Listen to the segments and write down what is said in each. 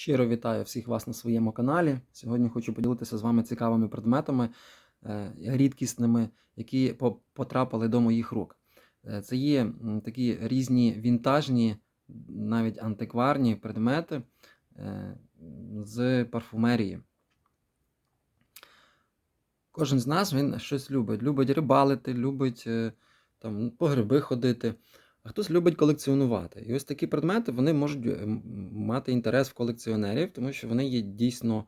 Щиро вітаю всіх вас на своєму каналі. Сьогодні хочу поділитися з вами цікавими предметами, е, рідкісними, які потрапили до моїх рук. Е, Це є такі різні вінтажні, навіть антикварні предмети е, з парфумерії. Кожен з нас він щось любить. Любить рибалити, любить там, по гриби ходити, а хтось любить колекціонувати. І ось такі предмети вони можуть е, мати інтерес в колекціонерів, тому що вони є дійсно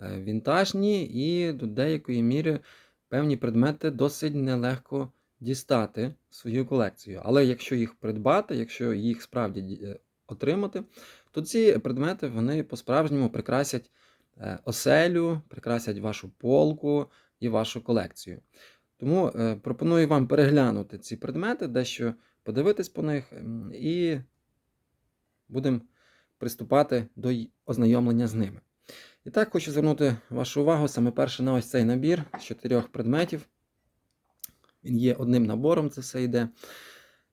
е, вінтажні і до деякої міри певні предмети досить нелегко дістати в свою колекцію. Але якщо їх придбати, якщо їх справді е, отримати, то ці предмети вони по-справжньому прикрасять оселю, прикрасять вашу полку і вашу колекцію. Тому пропоную вам переглянути ці предмети, дещо подивитись по них і будемо приступати до ознайомлення з ними. І так, хочу звернути вашу увагу саме перше на ось цей набір з чотирьох предметів. Він є одним набором, це все йде.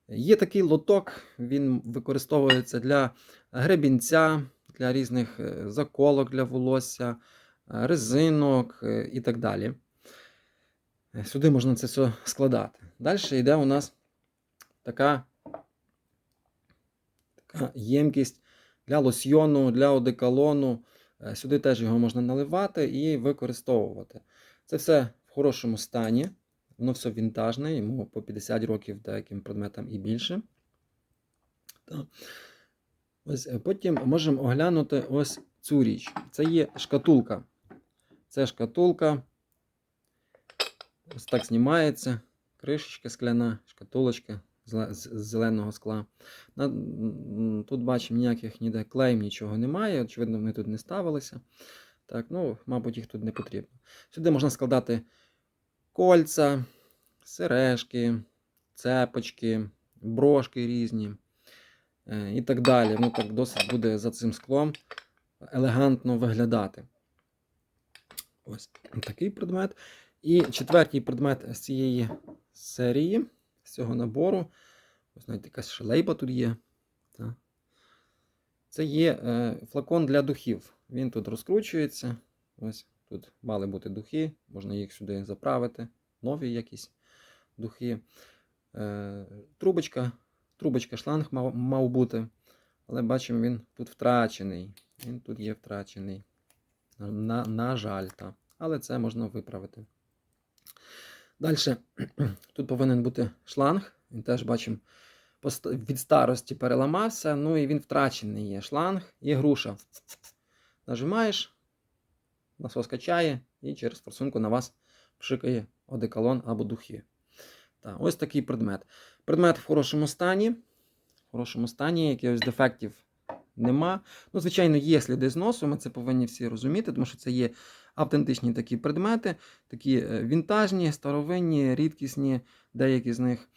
Є такий лоток, він використовується для гребінця, для різних е, заколок для волосся, е, резинок е, і так далі. Сюди можна це все складати. Далі йде у нас така, така ємкість для лосьйону, для одеколону. Е, Сюди теж його можна наливати і використовувати. Це все в хорошому стані. Воно все вінтажне, йому по 50 років деяким предметам і більше. Ось, е, потім можемо оглянути ось цю річ. Це є шкатулка. Це шкатулка. Ось так знімається. Кришечка скляна, шкатулочка з зеленого скла. Тут бачимо, ніяких ніде клеїм, нічого немає. Очевидно, вони тут не ставилися. Так, ну, мабуть, їх тут не потрібно. Сюди можна складати кольця, сережки, цепочки, брошки різні е, і так далі. Ну, так досить буде за цим склом елегантно виглядати. Ось такий предмет. І четвертий предмет з цієї серії, з цього набору. Ось навіть якась шелейба тут є. Це є е, флакон для духів. Він тут розкручується. Ось тут мали бути духи, можна їх сюди заправити, нові якісь духи. Е, трубочка, трубочка шланг мав, мав бути. Але бачимо, він тут втрачений. Він тут є втрачений. На, на жаль, та. але це можна виправити. Далі тут повинен бути шланг. Він теж бачимо від старості переламався. Ну і він втрачений є шланг і груша. Нажимаєш, насос качає і через форсунку на вас пшикає одеколон або духи. Так, ось такий предмет. Предмет в хорошому стані. В хорошому стані, якихось дефектів нема. Ну, звичайно, є сліди зносу, ми це повинні всі розуміти, тому що це є автентичні такі предмети, такі е, вінтажні, старовинні, рідкісні, деякі з них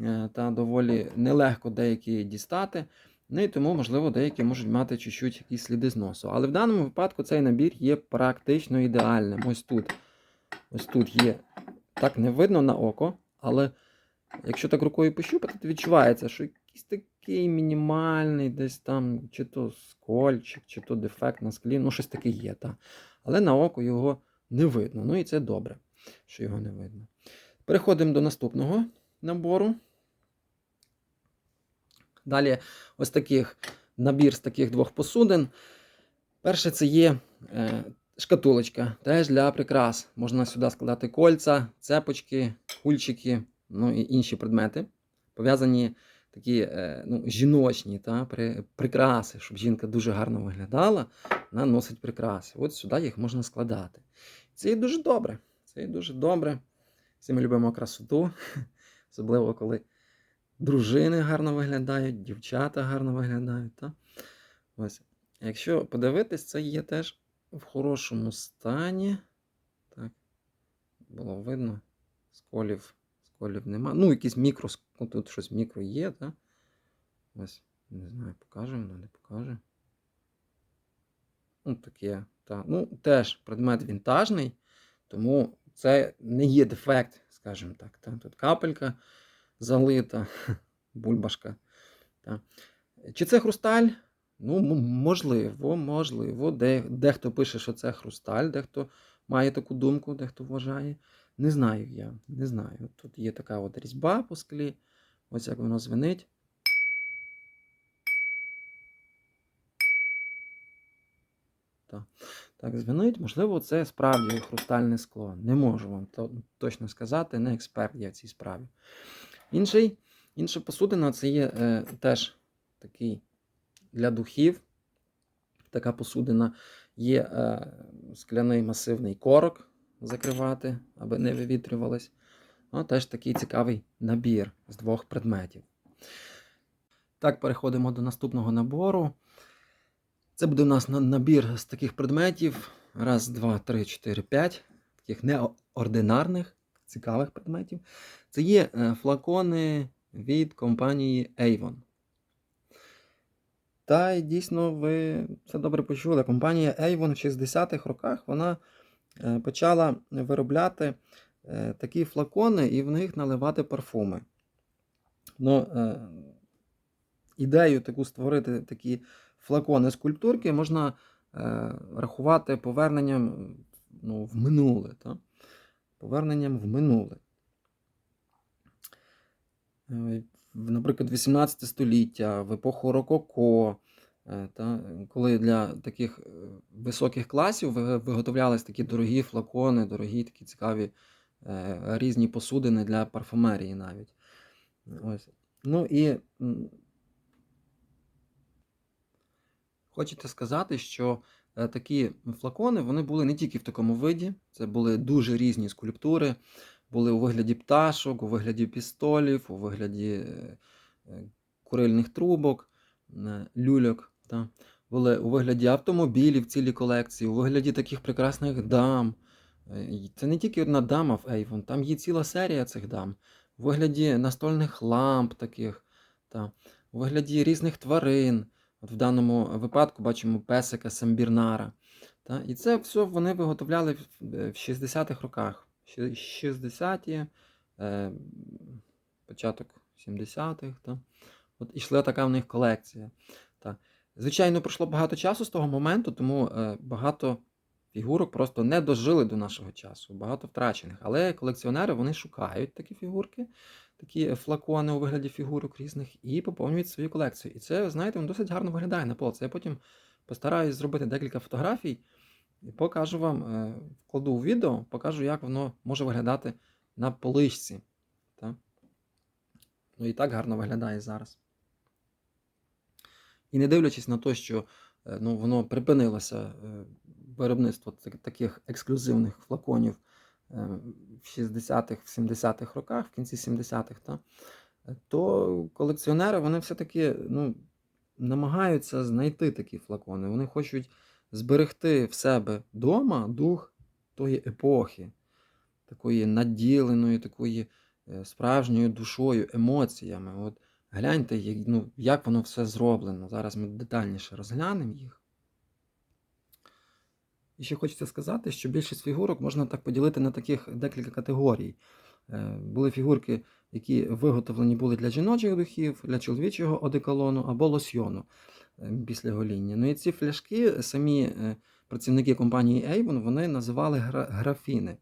е, та доволі нелегко деякі дістати. Ну і тому, можливо, деякі можуть мати чуть-чуть якісь сліди зносу. Але в даному випадку цей набір є практично ідеальним. Ось тут. Ось тут є. Так не видно на око, але якщо так рукою пощупати, то відчувається, що якийсь такий мінімальний, десь там, чи то скольчик, чи то дефект на склі, ну щось таке є. Та. Але на око його не видно. Ну і це добре, що його не видно. Переходимо до наступного набору. Далі ось таких набір з таких двох посудин. Перше це є е, шкатулочка, теж для прикрас. Можна сюди складати кольця, цепочки, кульчики, ну і інші предмети. Пов'язані такі е, ну, жіночні та, при, прикраси, щоб жінка дуже гарно виглядала, вона носить прикраси. От сюди їх можна складати. Це і дуже добре. Це і дуже добре. Всі ми любимо красоту, особливо коли дружини гарно виглядають, дівчата гарно виглядають. Та? Ось. Якщо подивитись, це є теж в хорошому стані. Так, було видно. Сколів, сколів нема. Ну, якісь мікро, ну, тут щось мікро є, так? Ось, не знаю, покажемо, не покаже. Ну, таке. Та. Ну, теж предмет вінтажний, тому це не є дефект, скажімо так. Та. Тут капелька залита, бульбашка. Та. Чи це хрусталь? Ну, можливо, можливо. Де, дехто пише, що це хрусталь, дехто має таку думку, дехто вважає. Не знаю я, не знаю. Тут є така от різьба по склі. Ось як воно звенить. Так, так звенить. Можливо, це справді хрустальне скло. Не можу вам то- точно сказати, не експерт я в цій справі. Інший, інша посудина це є е, теж такий для духів. Така посудина є е, скляний масивний корок закривати, аби не вивітрювалось. Ну, теж такий цікавий набір з двох предметів. Так, переходимо до наступного набору. Це буде у нас набір з таких предметів. Раз, два, три, чотири, п'ять. Таких неординарних, цікавих предметів. Це є е, флакони від компанії Avon. Та й дійсно ви це добре почули. Компанія Avon в 60-х роках вона е, почала виробляти е, такі флакони і в них наливати парфуми. Ну, ідею таку створити такі флакони скульптурки можна е, рахувати поверненням ну, в минуле. Та? Поверненням в минуле. Е, Наприклад, 18 століття, в епоху Рококо, е, та, коли для таких е, високих класів виготовлялись такі дорогі флакони, дорогі такі цікаві різні посудини для парфумерії навіть. Ось. Ну і Хочете сказати, що е, такі флакони вони були не тільки в такому виді, це були дуже різні скульптури, були у вигляді пташок, у вигляді пістолів, у вигляді е, е, курильних трубок, люльок. Та. Були у вигляді автомобілів цілі колекції, у вигляді таких прекрасних дам. Це не тільки одна дама в Avon, там є ціла серія цих дам. У вигляді настольних ламп таких, та. у вигляді різних тварин. От в даному випадку бачимо песика Самбірнара. Та? І це все вони виготовляли в е, 60-х роках. 60-ті, е, початок 70-х. Та? От ішла така в них колекція. Та. Звичайно, пройшло багато часу з того моменту, тому е, багато фігурок просто не дожили до нашого часу, багато втрачених. Але колекціонери вони шукають такі фігурки, такі флакони у вигляді фігурок різних і поповнюють свою колекцію. І це, знаєте, воно досить гарно виглядає на полці. Я потім постараюсь зробити декілька фотографій і покажу вам, е, вкладу у відео, покажу, як воно може виглядати на поличці. Та? Ну і так гарно виглядає зараз. І не дивлячись на те, що е, ну, воно припинилося е, виробництво таких ексклюзивних флаконів в 60-х, в 70-х роках, в кінці 70-х, та, е, то колекціонери вони все-таки ну, намагаються знайти такі флакони. Вони хочуть зберегти в себе вдома дух тої епохи, такої наділеної, такої е, справжньою душою, емоціями. От гляньте, ну, як воно все зроблено. Зараз ми детальніше розглянемо їх. І ще хочеться сказати, що більшість фігурок можна так поділити на таких декілька категорій. Е, Були фігурки, які виготовлені були для жіночих духів, для чоловічого одеколону або лосьйону е, після гоління. Ну і ці фляшки самі е, працівники компанії Avon вони називали графіни.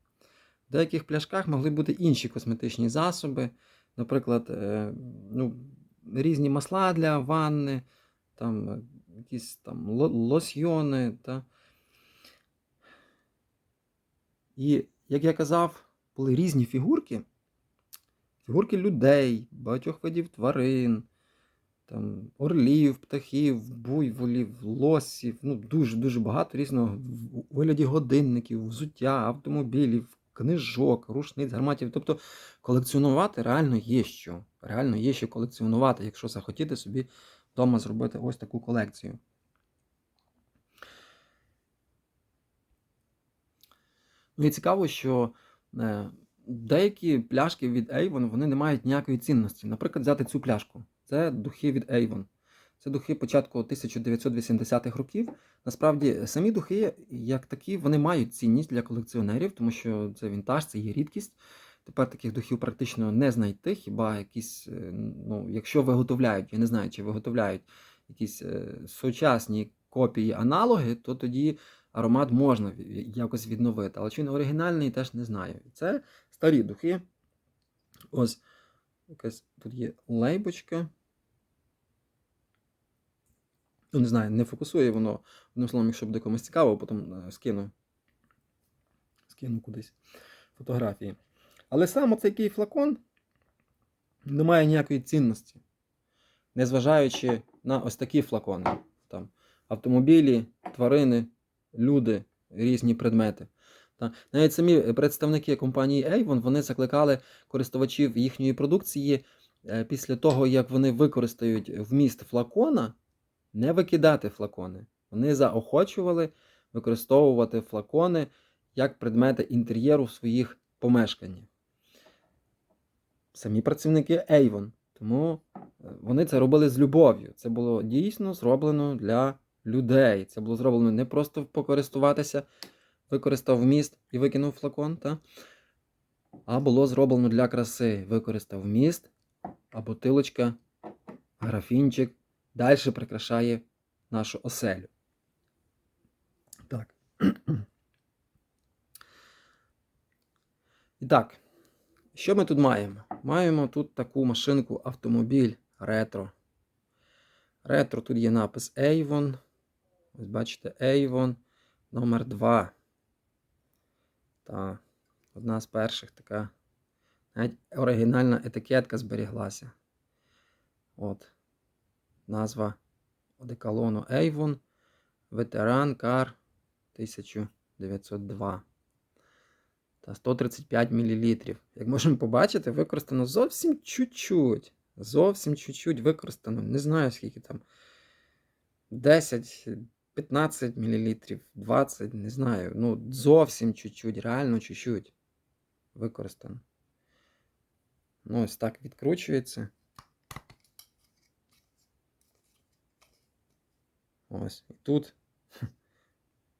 В деяких пляшках могли бути інші косметичні засоби, наприклад, ну, різні масла для ванни, там, якісь там ло- лосьйони. Та. І, як я казав, були різні фігурки. Фігурки людей, багатьох видів тварин, там, орлів, птахів, буйволів, лосів, ну, дуже-дуже багато різного у вигляді годинників, взуття, автомобілів, книжок, рушниць, гарматів. Тобто колекціонувати реально є що. Реально є що колекціонувати, якщо захотіти собі вдома зробити ось таку колекцію. Ну і цікаво, що е, деякі пляшки від Avon вони не мають ніякої цінності. Наприклад, взяти цю пляшку. Це духи від Avon. Це духи початку 1980-х років. Насправді, самі духи, як такі, вони мають цінність для колекціонерів, тому що це вінтаж, це є рідкість. Тепер таких духів практично не знайти, хіба якісь, е, ну, якщо виготовляють, я не знаю, чи виготовляють якісь е, сучасні копії аналоги, то тоді аромат можна якось відновити. Але чи він оригінальний, теж не знаю. Це старі духи. Ось якась тут є лейбочка. Ну, не знаю, не фокусує воно. Одним словом, якщо буде комусь цікаво, потім е, скину. Скину кудись фотографії. Але сам оцей флакон не має ніякої цінності. Незважаючи на ось такі флакони. Там, автомобілі, тварини, люди, різні предмети. Навіть самі представники компанії Avon вони закликали користувачів їхньої продукції е, після того, як вони використають вміст флакона, не викидати флакони. Вони заохочували використовувати флакони як предмети інтер'єру в своїх помешканнях. Самі працівники Avon. Тому е, вони це робили з любов'ю. Це було дійсно зроблено для людей. Це було зроблено не просто покористуватися, використав вміст і викинув флакон, та? а було зроблено для краси. Використав вміст, а бутилочка, графінчик далі прикрашає нашу оселю. Так. І так, що ми тут маємо? Маємо тут таку машинку автомобіль ретро. Ретро тут є напис Avon. Ось бачите, Avon номер 2. Та одна з перших така. Навіть оригінальна етикетка зберіглася. От. Назва одеколону Avon. Ветеран Кар 1902 та 135 мл. Як можемо побачити, використано зовсім чуть-чуть. Зовсім чуть-чуть використано. Не знаю, скільки там. 10, 15 мл, 20, не знаю. Ну, зовсім чуть-чуть, реально чуть-чуть використано. Ну, ось так відкручується. Ось. І тут.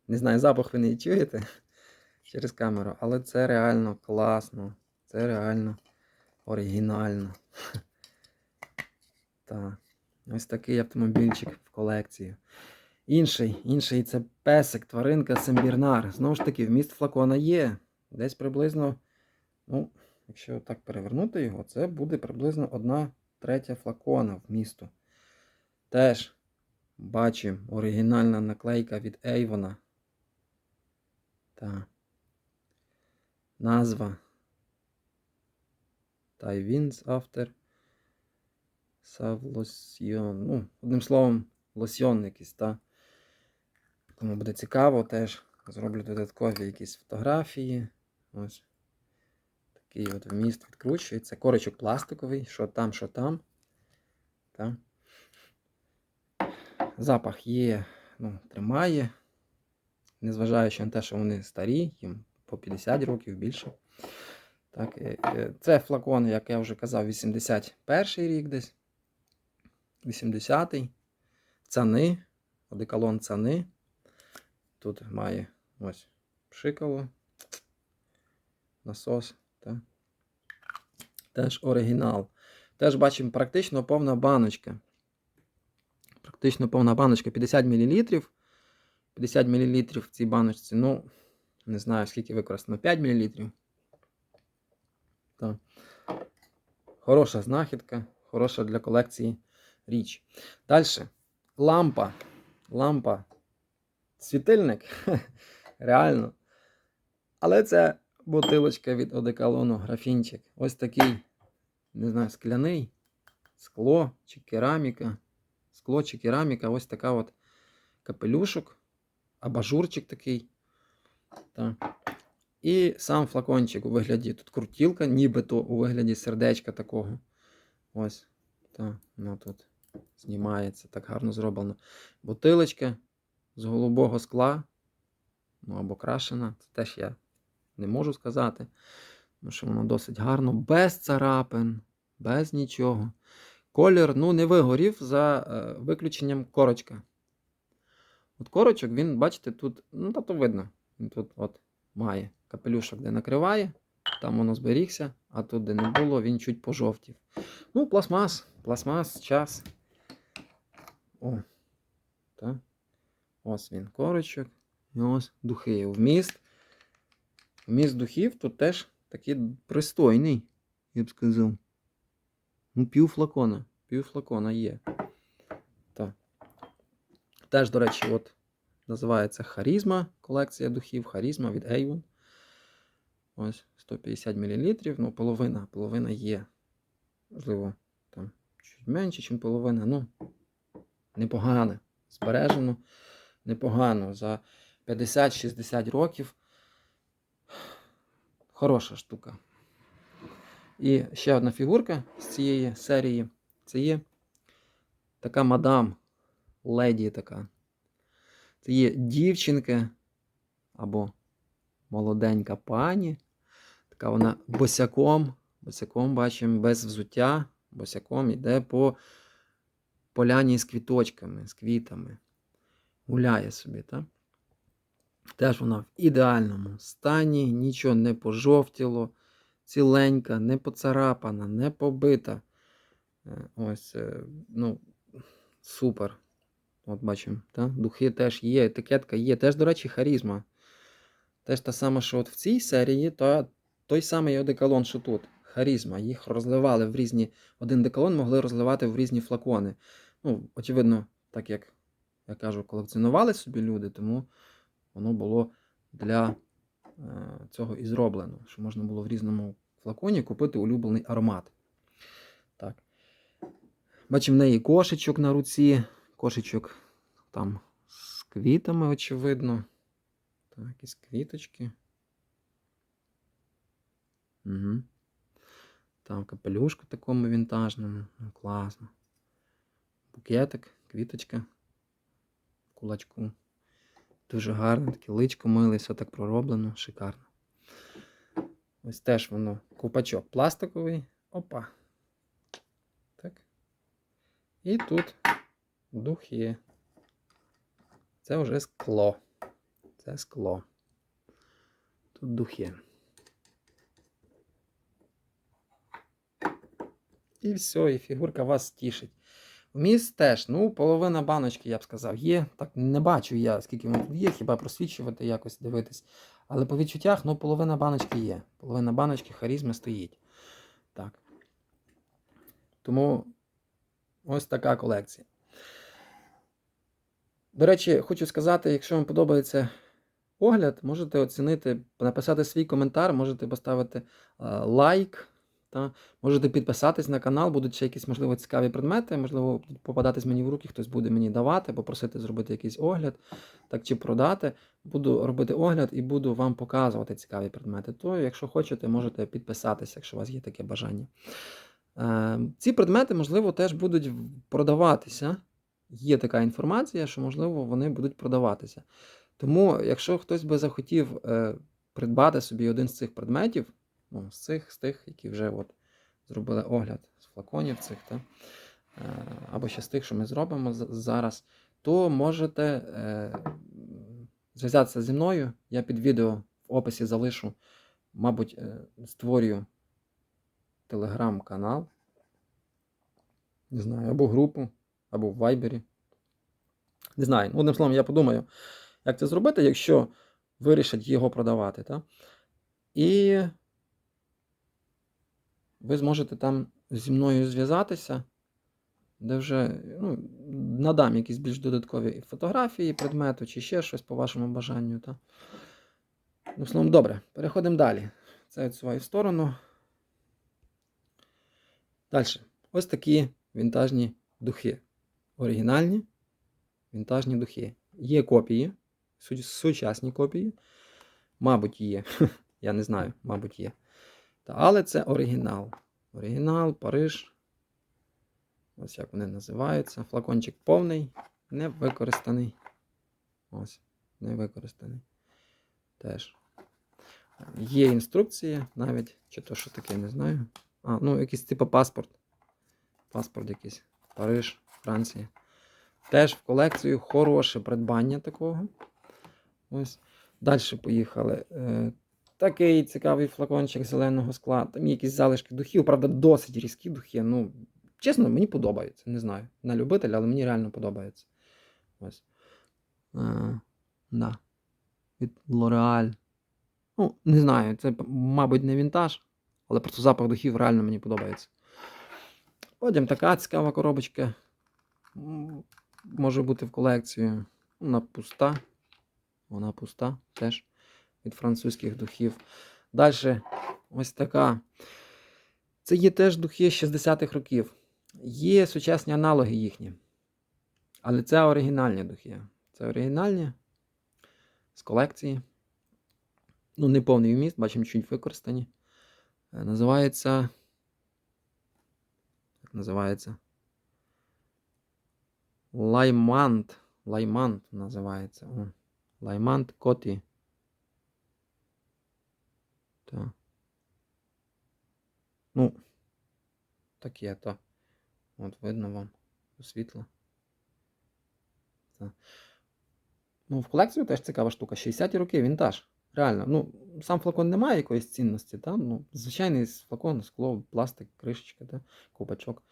Не знаю, запах ви не чуєте через камеру, але це реально класно. Це реально оригінально. Так. Ось такий автомобільчик в колекції. Інший, інший це песик, тваринка Сембірнар. Знову ж таки, вміст флакона є. Десь приблизно, ну, якщо так перевернути його, це буде приблизно одна третя флакона вмісту. Теж бачимо оригінальна наклейка від Avon. Так. Назва. Тайвінс автор. Савлосьйон. Ну, одним словом, лосьйон якийсь, та. Кому буде цікаво, теж зроблю додаткові якісь фотографії. Ось. Такий от вміст відкручується. Корочок пластиковий, що там, що там. Та. Запах є, ну, тримає. Незважаючи на те, що вони старі, їм по 50 років більше. Так, е, е, Це флакон, як я вже казав, 81 рік десь. 80-й. Цани. Одеколон цани. Тут має ось пшикало. Насос. Так. Теж оригінал. Теж бачимо практично повна баночка. Практично повна баночка 50 мл. 50 мл в цій баночці. Ну, не знаю, скільки використано. 5 мл. Так. Хороша знахідка, хороша для колекції річ. Далі. Лампа. Лампа. Світильник. Реально. Але це бутилочка від одеколону графінчик. Ось такий, не знаю, скляний, скло чи кераміка. Скло чи кераміка, ось така от капелюшок, абажурчик такий. Так. І сам флакончик у вигляді тут крутілка, нібито у вигляді сердечка такого. Ось. Так, ну тут знімається, так гарно зроблено. Бутилочка з голубого скла. Ну або крашена. Це теж я не можу сказати. Тому що воно досить гарно, без царапин, без нічого. Колір ну, не вигорів за е, виключенням корочка. От корочок, він, бачите, тут, ну, тобто видно, він тут от має капелюшок, де накриває, там воно зберігся, а тут, де не було, він чуть пожовтів. Ну, пластмас, пластмас, час. О. Так. Ось він корочок. І ось духи. Вміст. Вміст духів тут теж такий пристойний, я б сказав. Ну, пів флакона. Пів флакона є. Так. Теж, до речі, от називається Харізма. Колекція духів. Харізма від Avon. Ось 150 мл. Ну, половина. Половина є. Можливо, там чуть менше, ніж половина. Ну, непогано. Збережено. Непогано. За 50-60 років. Хороша штука. І ще одна фігурка з цієї серії. Це є така мадам, леді така. Це є дівчинка або молоденька пані. Така вона босяком. Босяком бачимо без взуття. Босяком йде по поляні з квіточками, з квітами. Гуляє собі, так? Теж вона в ідеальному стані, нічого не пожовтіло, ціленька, не поцарапана, не побита. Е, Ось, е, ну, супер. От бачимо, так? духи теж є, етикетка є. Теж, до речі, харізма. Теж та сама, що от в цій серії, то той самий одеколон, що тут. Харізма. Їх розливали в різні. Один деколон могли розливати в різні флакони. Ну, очевидно, так як я кажу, колекціонували собі люди, тому воно було для е, цього і зроблено, що можна було в різному флаконі купити улюблений аромат. Так. Бачимо в неї кошечок на руці. Кошечок там з квітами, очевидно. Так, якісь квіточки. Угу. Там капелюшку такому вінтажному. Класно. Букетик, квіточка кулачку. Дуже гарно, таке личко миле, все так пророблено, шикарно. Ось теж воно купачок пластиковий. Опа. Так. І тут духи. Це вже скло. Це скло. Тут духи. І все, і фігурка вас тішить. Вміст теж, ну, половина баночки, я б сказав, є. Так не бачу я, скільки воно тут є, хіба просвічувати, якось дивитись. Але по відчуттях, ну, половина баночки є. Половина баночки харізми стоїть. Так. Тому ось така колекція. До речі, хочу сказати, якщо вам подобається огляд, можете оцінити, написати свій коментар, можете поставити е, лайк. Та можете підписатись на канал, будуть ще якісь, можливо, цікаві предмети, можливо, попадатись мені в руки, хтось буде мені давати, попросити зробити якийсь огляд, так чи продати. Буду робити огляд і буду вам показувати цікаві предмети. То, якщо хочете, можете підписатися, якщо у вас є таке бажання. Е, ці предмети, можливо, теж будуть продаватися. Є така інформація, що, можливо, вони будуть продаватися. Тому, якщо хтось би захотів е, придбати собі один з цих предметів, ну, з цих, з тих, які вже от зробили огляд з флаконів цих, та, е, або ще з тих, що ми зробимо зараз, то можете е, зв'язатися зі мною. Я під відео в описі залишу, мабуть, е, створюю телеграм-канал. Не знаю, або групу, або в Вайбері. Не знаю. Одним словом, я подумаю, як це зробити, якщо вирішать його продавати. Та? І ви зможете там зі мною зв'язатися, де вже ну, надам якісь більш додаткові фотографії предмету чи ще щось по вашому бажанню. Та? Ну, словом, добре, переходимо далі. Це відсуваю в сторону. Далі. Ось такі вінтажні духи. Оригінальні вінтажні духи. Є копії, сучасні копії. Мабуть, є. Я не знаю, мабуть, є. Але це оригінал. Оригінал, Париж. Ось як вони називаються. Флакончик повний, не використаний. Ось, не використаний. Теж. Є інструкція навіть, чи то що таке, не знаю. А, ну, якийсь типу паспорт. Паспорт якийсь. Париж, Франція. Теж в колекцію хороше придбання такого. Ось. Далі поїхали. Такий цікавий флакончик зеленого скла. Там є якісь залишки духів, правда, досить різкі духи. Ну, чесно, мені подобається. Не знаю. На любителя, але мені реально подобається. Ось. Да. Від L'Oreal. Ну, не знаю, це, мабуть, не вінтаж, але просто запах духів реально мені подобається. Потім така цікава коробочка. Може бути в колекцію. Вона пуста. Вона пуста теж від французьких духів. Далі ось така. Це є теж духи 60-х років. Є сучасні аналоги їхні. Але це оригінальні духи. Це оригінальні з колекції. Ну, не повний вміст, бачимо, чуть використані. Е, Називається. Як називається? Лаймант. Лаймант називається. Лаймант Коті. Так. Ну, таке, то. От видно вам світло. Так. Ну, в колекцію теж цікава штука. 60-ті роки, вінтаж. Реально. Ну, сам флакон не має якоїсь цінності, та? ну, звичайний флакон, скло, пластик, кришечка, та? копачок.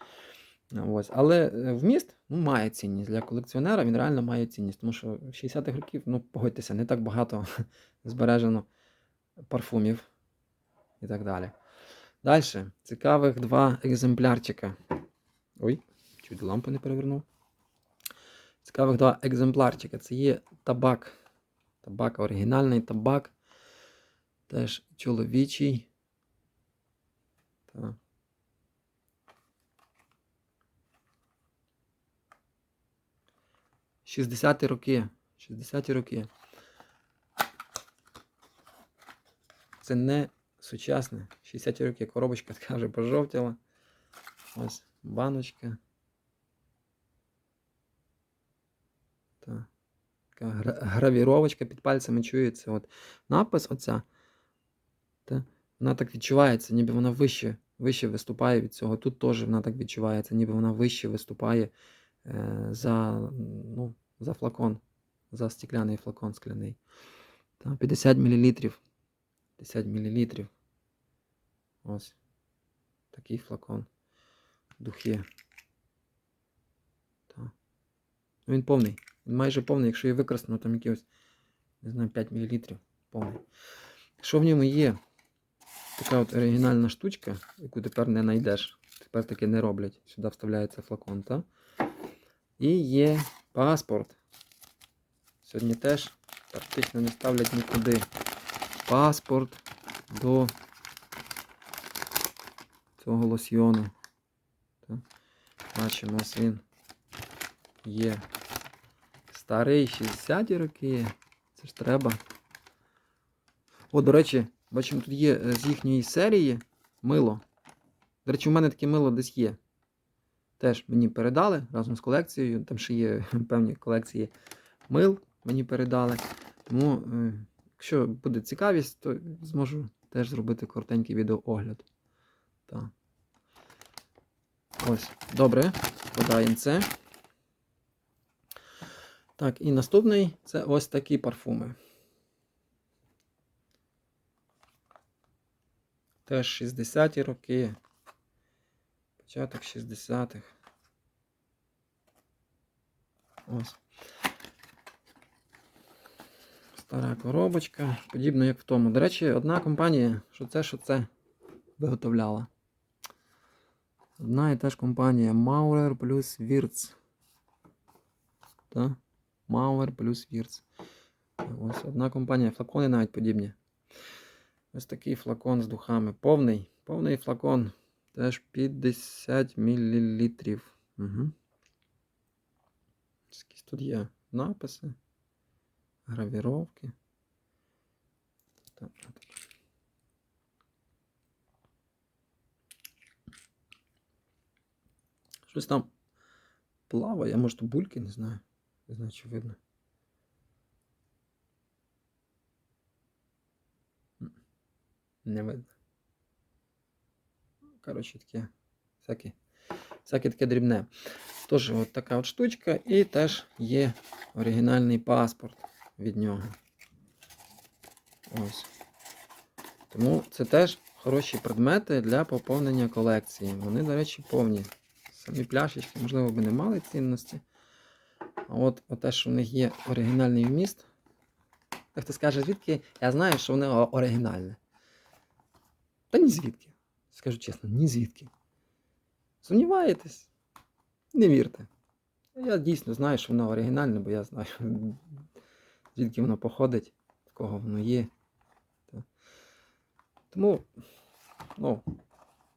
Ось. Але е, вміст ну, має цінність. Для колекціонера він реально має цінність, тому що в 60-х років, ну, погодьтеся, не так багато збережено парфумів і так далі. Далі, цікавих два екземплярчика. Ой, чуть лампу не перевернув. Цікавих два екземплярчика. Це є табак. Табак, оригінальний табак. Теж чоловічий. Так. Шістдесяті роки. 60-ті роки. Це не сучасне. 60-ті роки коробочка така вже пожовтіла. Ось баночка. Так. Така гравіровочка під пальцями чується. От напис оця. Та, вона так відчувається, ніби вона вище, вище виступає від цього. Тут теж вона так відчувається, ніби вона вище виступає е, за, ну, за флакон, за стекляний флакон скляний. Та, 50 мл. 50 мл. Ось. Такий флакон. Духи. Так. Ну, він повний. Він майже повний, якщо є використано там якихось, не знаю, 5 мл. Повний. Що в ньому є? Така от оригінальна штучка, яку тепер не знайдеш. Тепер таке не роблять. Сюди вставляється флакон, так? І є паспорт. Сьогодні теж практично не ставлять нікуди. Паспорт до цього лосьйону. Бачимо, ось він є. Старий 60-ті роки. Це ж треба. О, до речі, бачимо, тут є е, з їхньої серії мило. До речі, у мене таке мило десь є. Теж мені передали разом з колекцією. Там ще є певні колекції мил, мені передали. Тому, е, якщо буде цікавість, то зможу теж зробити коротенький відеоогляд. Так. Ось, добре, подаємо це. Так, і наступний це ось такі парфуми. Теж 60-ті роки. Початок 60-х. Ось. Стара коробочка, подібно як в тому. До речі, одна компанія, що це, що це виготовляла. Одна і та ж компанія Maurer плюс Wirtz. Так? Maurer плюс Wirtz. Ось одна компанія, флакони навіть подібні. Ось такий флакон з духами. Повний. Повний флакон. Теж 50 мл. Угу. Якісь тут є написи, гравіровки. Щось там плаває, може то бульки, не знаю. Не знаю, чи видно. Не видно. Коротше, таке. Всяке, всяке таке дрібне. Тож, от така от штучка, і теж є оригінальний паспорт від нього. Ось. Тому це теж хороші предмети для поповнення колекції. Вони, до речі, повні. самі пляшечки, можливо, вони не мали цінності. А от, те, що в них є оригінальний вміст. Так хто скаже, звідки я знаю, що воно о- оригінальне. Та ні звідки. Скажу чесно, ні звідки. Сумніваєтесь? Не вірте. Я дійсно знаю, що воно оригінальне, бо я знаю, звідки воно походить, в кого воно є. Тому, ну,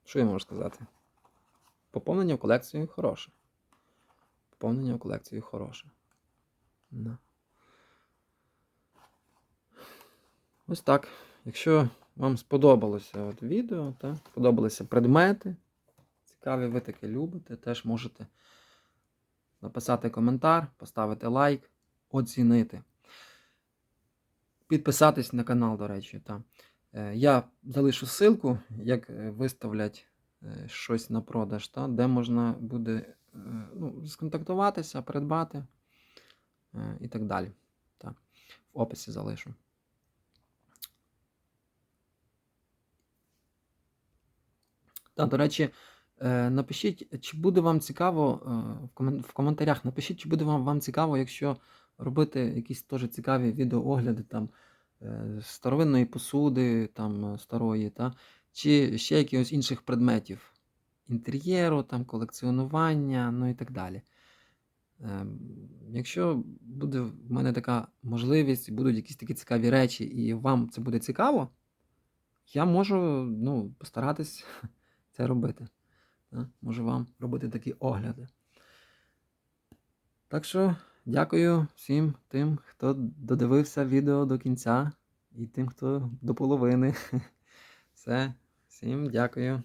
що я можу сказати? Поповнення в колекцію хороше. Поповнення в колекцію хороше. Да. Ось так. Якщо вам сподобалося от відео, та, сподобалися предмети, цікаві, ви таке любите, теж можете написати коментар, поставити лайк, оцінити. Підписатись на канал, до речі. Та. Е, Я залишу ссылку, як е, виставлять е, щось на продаж, та, де можна буде ну, сконтактуватися, придбати і так далі. Та. В описі залишу. Та, до речі, напишіть, чи буде вам цікаво в в коментарях, напишіть, чи буде вам, вам цікаво, якщо робити якісь теж цікаві відеоогляди там е, старовинної посуди, там е, старої, та, чи ще якихось інших предметів інтер'єру, там, колекціонування, ну і так далі. Ем, Якщо буде в мене така можливість, будуть якісь такі цікаві речі, і вам це буде цікаво, я можу ну, постаратись це робити. Можу вам робити такі огляди. Так що дякую всім тим, хто додивився відео до кінця, і тим, хто до половини. Все, всім дякую.